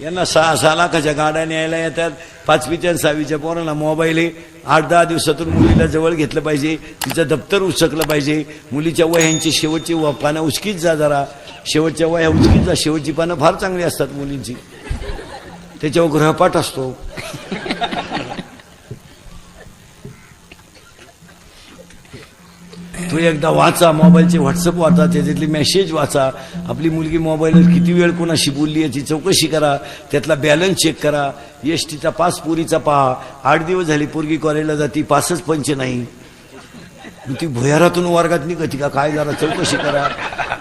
यांना सहा सहा लाखाच्या गाड्या न्यायला येतात. पाचवीच्या आणि सहावीच्या पोरांना मोबाईल आहे. आठ दहा दिवसातून मुलीला जवळ घेतलं पाहिजे. तिचं दप्तर उचकलं पाहिजे. मुलीच्या वह्यांची शेवटची व- पानं उचकीत जा जरा. शेवटच्या वह्या उचकीत जा. शेवटची पानं फार चांगली असतात मुलींची. त्याच्यावर ग्रहपाठ असतो. तो एकदा वाचा मोबाईलचे व्हॉट्सअप वाचा त्याच्यातली मेसेज वाचा. आपली मुलगी मोबाईलवर किती वेळ कोणाशी बोलली याची चौकशी करा त्यातला बॅलन्स चेक करा. एस टीचा पास पुरीचा पहा. आठ दिवस झाली पोरगी कॉलेजला जाती पासच पंच नाही. मग ती भुयारातून वर्गात निघती का? काय जरा चौकशी करा.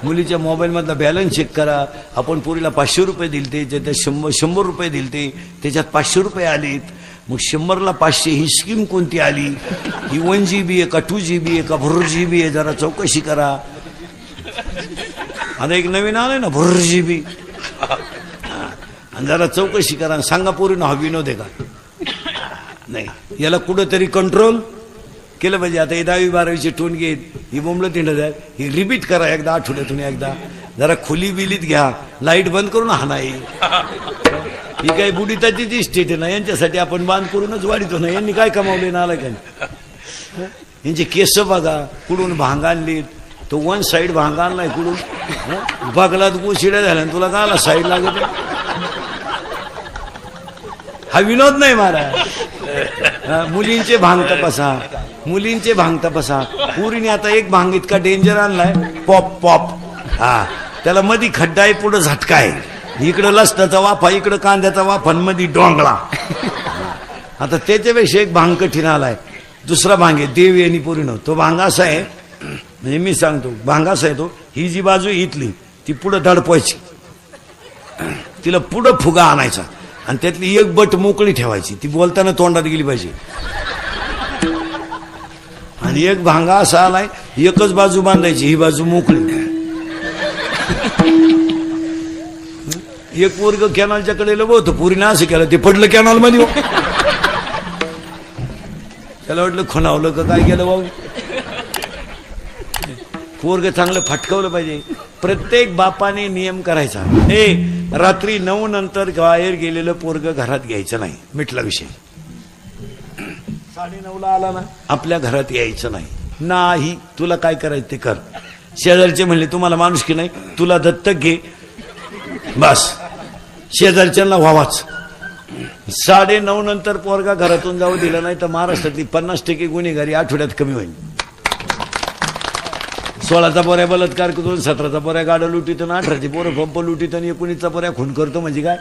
मुलीच्या मोबाईलमधला बॅलन्स चेक करा. आपण पोरीला पाचशे रुपये दिलते त्याच्यात शंभर शंभर रुपये दिलते त्याच्यात पाचशे रुपये आलेत. मग शंभरला पाचशे ही स्कीम कोणती आली? ही वन जी बी आहे का टू जी बी आहे का भरूर जी बी आहे जरा चौकशी करा. आता एक नवीन आलं ना भरूर जी बी आणि जरा चौकशी करा आणि सांगा पूर्ण हा विनोद आहे का? नाही. याला कुठंतरी कंट्रोल केलं पाहिजे. आता हे दहावी बारावीचे टोन घेत ही बोंबलं तिंड द्या ही रिपीट करा एकदा आठवड्यातून एकदा. जरा खुली बिलीत घ्या. लाइट बंद करून हा नाही. ही काही बुडीताचीच इस्टेट आहे ना यांच्यासाठी आपण बांध करूनच वाढितो ना. यांनी काय कमावले ना आलं का यांचे केस बघा. कुडून भांग आणलीत तो वन साईड भांग आणलाय कुडून बघला तू शिड्या झाल्या आणि तुला काला साईड लागत हा विनोद नाही महाराज. हा, मुलींचे भांग तपासा. मुलींचे भांग तपासा. पुरीने आता एक भांग इतका डेंजर आणलाय. Pop pop. हा. त्याला मधी खड्डा आहे पुढं झटका आहे इकडं लसणाचा वाफा इकडं कांद्याचा वाफा आणि मधी डोंगळा. आता त्याच्यापेक्षा एक भांग कठीण आलाय. दुसरा भांग आहे देवी आणि पूर्ण. तो भांग असा आहे म्हणजे मी सांगतो भांग असा आहे तो ही जी बाजू इथली ती पुढं धडपवायची तिला पुढं फुगा आणायचा. आणि त्यातली एक बट मोकळी ठेवायची. ती बोलताना तोंडात गेली पाहिजे. आणि एक भांगा असा आलाय एकच बाजू बांधायची ही बाजू मोकळी. एक पोरग कॅनलच्या कडेला होतं पुरीनं असं केलं ते पडलं कॅनॉलमध्ये. त्याला वाटलं खुणावलं का काय केलं भाऊ? पोरग चांगलं फटकवलं पाहिजे. प्रत्येक बापाने नियम करायचा. ए रात्री नऊ नंतर बाहेर गेलेलं पोरग घरात घ्यायचं नाही मिटला विषय. साडे नऊला आला ना आपल्या घरात यायचं नाही. नाही तुला काय करायचं ते कर. शेजारचे म्हणले तुम्हाला माणूस की नाही? तुला दत्तक घे. बस. शेजारच्यांना व्हावाच साडे नऊ नंतर पोरगा घरातून जाऊ दिला नाही तर महाराष्ट्रातली पन्नास टक्के गुन्हेगारी आठवड्यात कमी होईल. सोळाचा पोऱ्या बलात्कार करतो सतराचा पोऱ्या गाड्या लुटीतो आणि अठराची पोरं पंप लुटीतो आणि एकोणीसचा पोऱ्या खून करतो म्हणजे काय?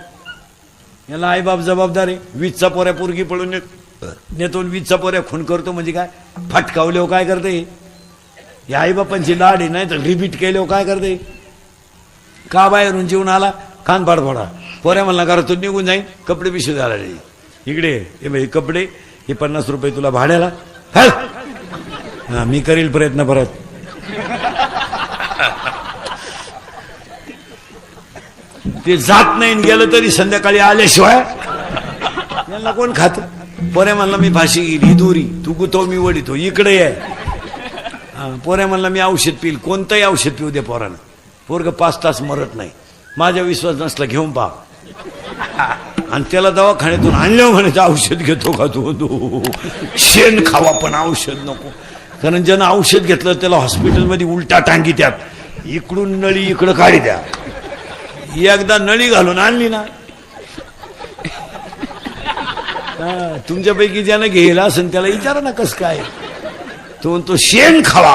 याला आईबाप जबाबदार आहे. वीसचा पोऱ्या पोरगी पळून नेत- वीसचा पोऱ्या खून करतो म्हणजे काय? फटकावल्यावर काय करते या आईबापांची लाड आहे नाही तर रिपीट केल्यावर काय करते? का बाहेरून जेवून आला? कान पाडफोडा पोऱ्या म्हणला घरातून निघून जाईन कपडे पिशवी झाला इकडे हे बाई कपडे? हे पन्नास रुपये तुला भाड्याला. हा मी करील प्रयत्न परत. ते जात नाही गेलं तरी संध्याकाळी आल्याशिवाय यांना कोण खात? पोऱ्या म्हणला मी फाशी गेली ही दोरी. तू गुतो मी वडितो. इकडे आहे पोऱ्या म्हणला मी औषध पिईल. कोणतंही औषध पिऊ दे पोरानं. पोरग पाच तास मरत नाही. माझा विश्वास नसला घेऊन पहा. आणि त्याला दवाखान्यातून आणल्यावर म्हणायचं औषध घेतो का तू? तू शेण खावा पण औषध नको. कारण ज्यानं औषध घेतलं त्याला हॉस्पिटलमध्ये उलटा टांगी त्यात इकडून नळी इकडं काढी द्या. एकदा नळी घालून आणली ना. तुमच्यापैकी ज्यानं घेला असेल त्याला विचारा ना कस काय. तो म्हणतो शेण खावा.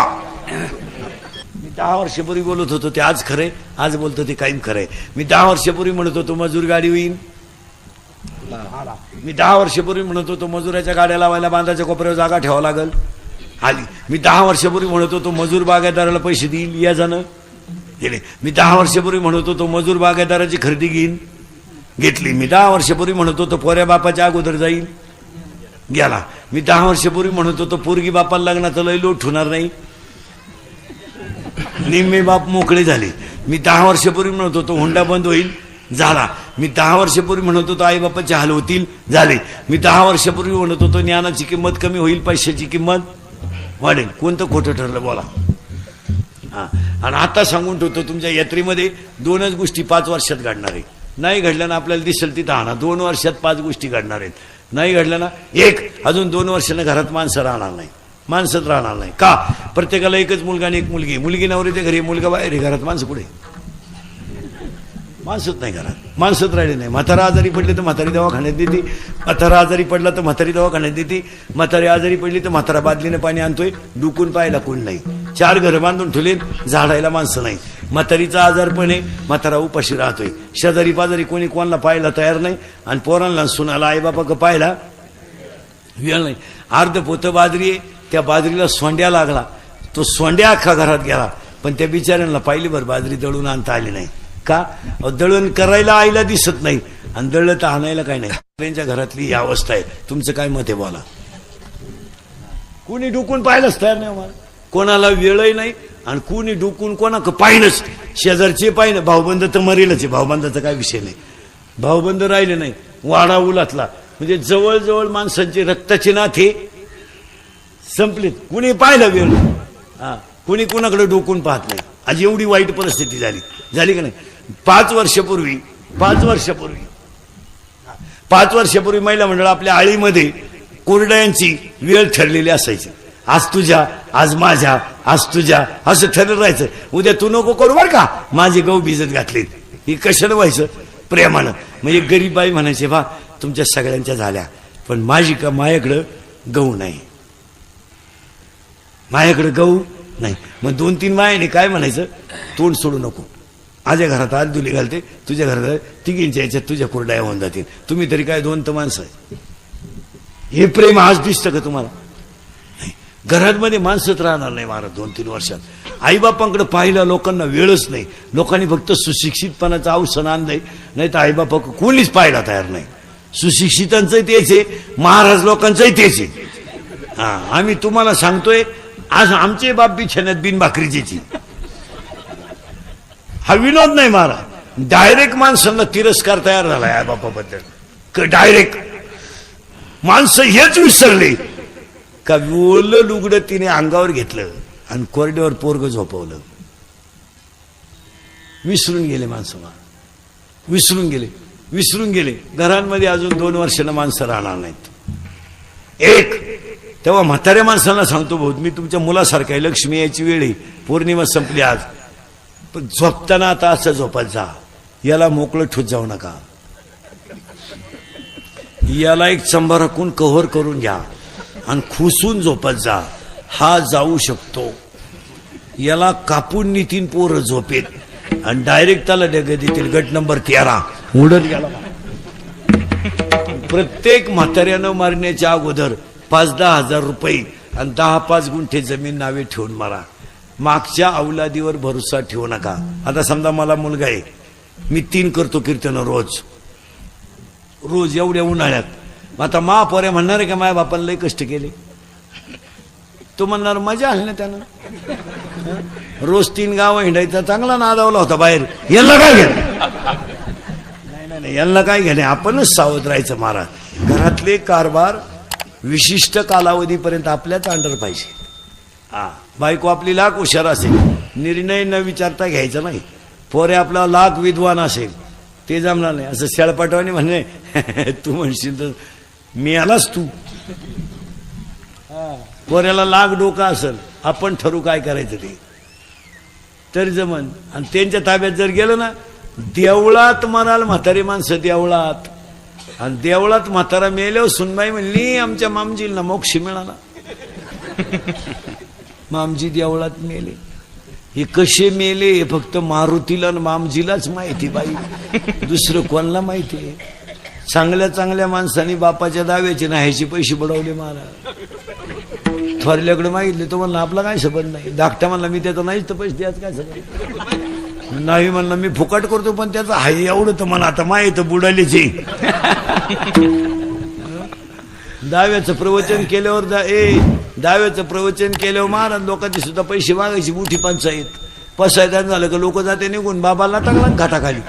मी दहा वर्षापूर्वी बोलत होतो ते आज खरे आज बोलतो ते कायम खरंय. मी दहा वर्षापूर्वी म्हणत होतो मजूर गाडी होईल मी दहा वर्षापूर्वी म्हणत होतो मजुराच्या गाड्या लावायला बांधाच्या कोपऱ्यावर जागा ठेवावं लागल. आली. मी दहा वर्षापूर्वी म्हणत होतो मजूर बागायदाराला पैसे देईल या जाणं. गेले मी दहा वर्षापूर्वी म्हणत होतो मजूर बागायदाराची खरेदी घेईन. घेतली. मी दहा वर्षापूर्वी म्हणत होतो पोऱ्या बापाच्या अगोदर जाईल गेला. मी दहा वर्षापूर्वी म्हणत होतो पोरगी बापाला लग्नाचं लय लोट होणार नाही. निम्मे बाप मोकळे झाले. मी दहा वर्षापूर्वी म्हणत होतो हुंडा बंद होईल. झाला. मी दहा वर्षापूर्वी म्हणत होतो आई बापाचे हाल होतील. झाले. मी दहा वर्षापूर्वी म्हणत होतो ज्ञानाची किंमत कमी होईल पैशाची किंमत वाढेल. कोणतं खोटं ठरलं? बोला. हा. आणि आता सांगून ठेवतो तुमच्या यात्रेमध्ये दोनच गोष्टी पाच वर्षात घडणार आहे नाही घडल्यानं आपल्याला दिसेल तिथं आणा दोन वर्षात पाच गोष्टी घडणार आहेत. नाही घडलं ना? एक. अजून दोन वर्षानं घरात माणसं राहणार नाही. माणसंच राहणार नाही. का? प्रत्येकाला एकच मुलगा आणि एक मुलगी. मुलगी नवरी ते घरी मुलगा बाहेर. घरात माणसं पुढे माणसंच नाही घरात. माणसंच राहिले नाही. म्हातारा आजारी पडली तर म्हातारी दवाखान्यात देते. म्हातारा आजारी पडला तर म्हातारी दवाखान्यात देते. म्हातारी आजारी पडली तर म्हातारा बादलीने पाणी आणतोय. डुकून पाहायला कोण नाही. चार घरं बांधून ठेवले झाडायला माणसं नाही. म्हातारीचा आजारपण आहे म्हातारा उपाशी राहतोय. शेजारी पाजारी कोणी कोणाला पाहायला तयार नाही आणि पोरांना सुनाला आईबापा का पाहायला वेळ नाही. अर्ध पोतं बाजरी आहे त्या बाजरीला सोंड्या लागला. तो सोंड्या अख्खा घरात गेला. पण त्या बिचाऱ्यांना पाहिली बरं बाजरी दळून आणता आली नाही. का? दळण करायला आईला दिसत नाही आणि दळलं तर आणायला काय नाही. त्यांच्या घरातली ही अवस्था आहे. तुमचं काय मत आहे बोला? कुणी डुकून पाहिलंच तयार नाही आम्हाला. कोणाला वेळही नाही आणि कुणी डुकून कोणाक पाहिनच शेजारचे पाहिनं भाऊबंद तर मरेलच आहे. भाऊबंदाचा काय विषय नाही. भाऊबंद राहिले नाही वाडा उलातला. म्हणजे जवळजवळ माणसांचे रक्ताचे नाते संपलेत. कुणी पाहिलं वेळ हा. कुणी कुणाकडे डोकून पाहत नाही. आज एवढी वाईट परिस्थिती झाली. झाली का नाही? पाच वर्षापूर्वी पाच वर्षापूर्वी पाच वर्षापूर्वी महिला मंडळ आपल्या आळीमध्ये कोरड्यांची वेळ ठरलेली असायची. आज तुझ्या आज माझ्या आज तुझ्या असं ठरलं राहायचं. उद्या तू नको करू बर का? माझे गहू भिजत घातले ही कशाला व्हायचं? प्रेमानं. म्हणजे गरीब बाई म्हणायचे बा तुमच्या सगळ्यांच्या झाल्या पण माझी का माझ्याकडं गहू नाही. मायाकडं गहू नाही. मग दोन तीन मायाने काय म्हणायचं? तोंड सोडू नको. माझ्या घरात आज दुली घालते तुझ्या घरात तिघींच्या याच्यात तुझ्या कुरड्या होऊन जातील. तुम्ही तरी काय दोन तर माणसं आहे? हे प्रेम आज दिसतं का तुम्हाला? घरांमध्ये माणसंच राहणार नाही महाराज दोन तीन वर्षात. आईबापांकडे पाहिलं लोकांना वेळच नाही. लोकांनी फक्त सुशिक्षितपणाचं अवसन आणलंय. नाही तर आईबापा कोणीच पाहायला तयार नाही. सुशिक्षितांचंही तेच आहे महाराज लोकांचंही तेच आहे. हा आम्ही तुम्हाला सांगतोय आज आमचे बाप बिछाण्यात बिन भाकरीची हा विनोद नाही महाराज. डायरेक्ट माणसांना तिरस्कार तयार झाला आईबापाबद्दल. डायरेक्ट. माणसं हेच विसरले. का ओलं लुगडं तिने अंगावर घेतलं आणि कोरड्यावर पोरग झोपवलं. विसरून गेले माणसं विसरून गेले. विसरून गेले. घरांमध्ये अजून दोन वर्षानं माणसं राहणार नाहीत. एक तेव्हा म्हाताऱ्या माणसांना सांगतो भाऊ मी तुमच्या मुलासारखा आहे. लक्ष्मी यायची वेळ आहे. पौर्णिमा संपली आज. पण झोपताना आता असं झोपत जा. याला मोकळं ठूत जाऊ नका. याला एक चंबा राखून कव्हर करून घ्या. आणि खुसून झोपत जा. हा जाऊ शकतो. याला कापून नितीन पोर झोपेत. आणि डायरेक्ट त्याला डग देतील. गट नंबर तेरा. उडत गेला प्रत्येक म्हाताऱ्यानं मारण्याच्या अगोदर पाच दहा हजार रुपये आणि दहा पाच गुंठे जमीन नावे ठेवून मारा. मागच्या अवलादीवर भरोसा ठेवू नका. आता समजा मला मुलगा आहे. मी तीन करतो कीर्तन रोज. रोज एवढ्या उन्हाळ्यात. मग आता पोरे म्हणणार आहे का माझ्या बापाला लय कष्ट केले. तो म्हणणार मजा आली ना त्यानं? रोज तीन गाव हिंडायचा. चांगला नादावला होता बाहेर. यांना काय घेणे? नाही नाही नाही. यांना काय घेणे? आपणच सावध राहायचं महाराज. घरातले कारभार विशिष्ट कालावधीपर्यंत आपल्याच अंडर पाहिजे. हा. बायको आपली लाख हुशार असेल. निर्णय न विचारता घ्यायचा नाही. पोरे आपला लाख विद्वान असेल. ते जमणार नाही. असं शेळपाटवाने म्हणे तू म्हणशील तर मी आलाच तू. पोऱ्याला लाख डोका असेल आपण ठरू काय करायचं ते? तरी जमन. आणि त्यांच्या ताब्यात जर गेलं ना देवळात म्हणाल म्हातारी माणसं देवळात. आणि देवळात म्हातारा मेल्यावर सुनबाई म्हणली आमच्या मामजीला मोक्ष मिळाला. मामजी देवळात मेले. हे कसे मेले हे फक्त मारुतीला आणि मामजीलाच माहिती बाई. दुसरं कोणाला माहिती आहे? चांगल्या चांगल्या माणसांनी बापाच्या दाव्याचे न्यायचे पैसे बुडवले महाराज थोरल्याकडे मागितले तो म्हणला आपला काय संबंध नाही? धाकट्या म्हणला मी त्याचा नाहीच तर पैसे द्यायचं काय संबंध नाही? म्हणलं मी फुकट करतो पण त्याचं हाय एवढं तर मला आता माहीत बुडालीच दाव्याचं प्रवचन केल्यावर दा ए दाव्याचं प्रवचन केल्यावर महाराज लोकांचे सुद्धा पैसे मागायची मोठी पंचायत. पसायदान झालं का लोक जाते निघून बाबाला टाकला घाटाखाली.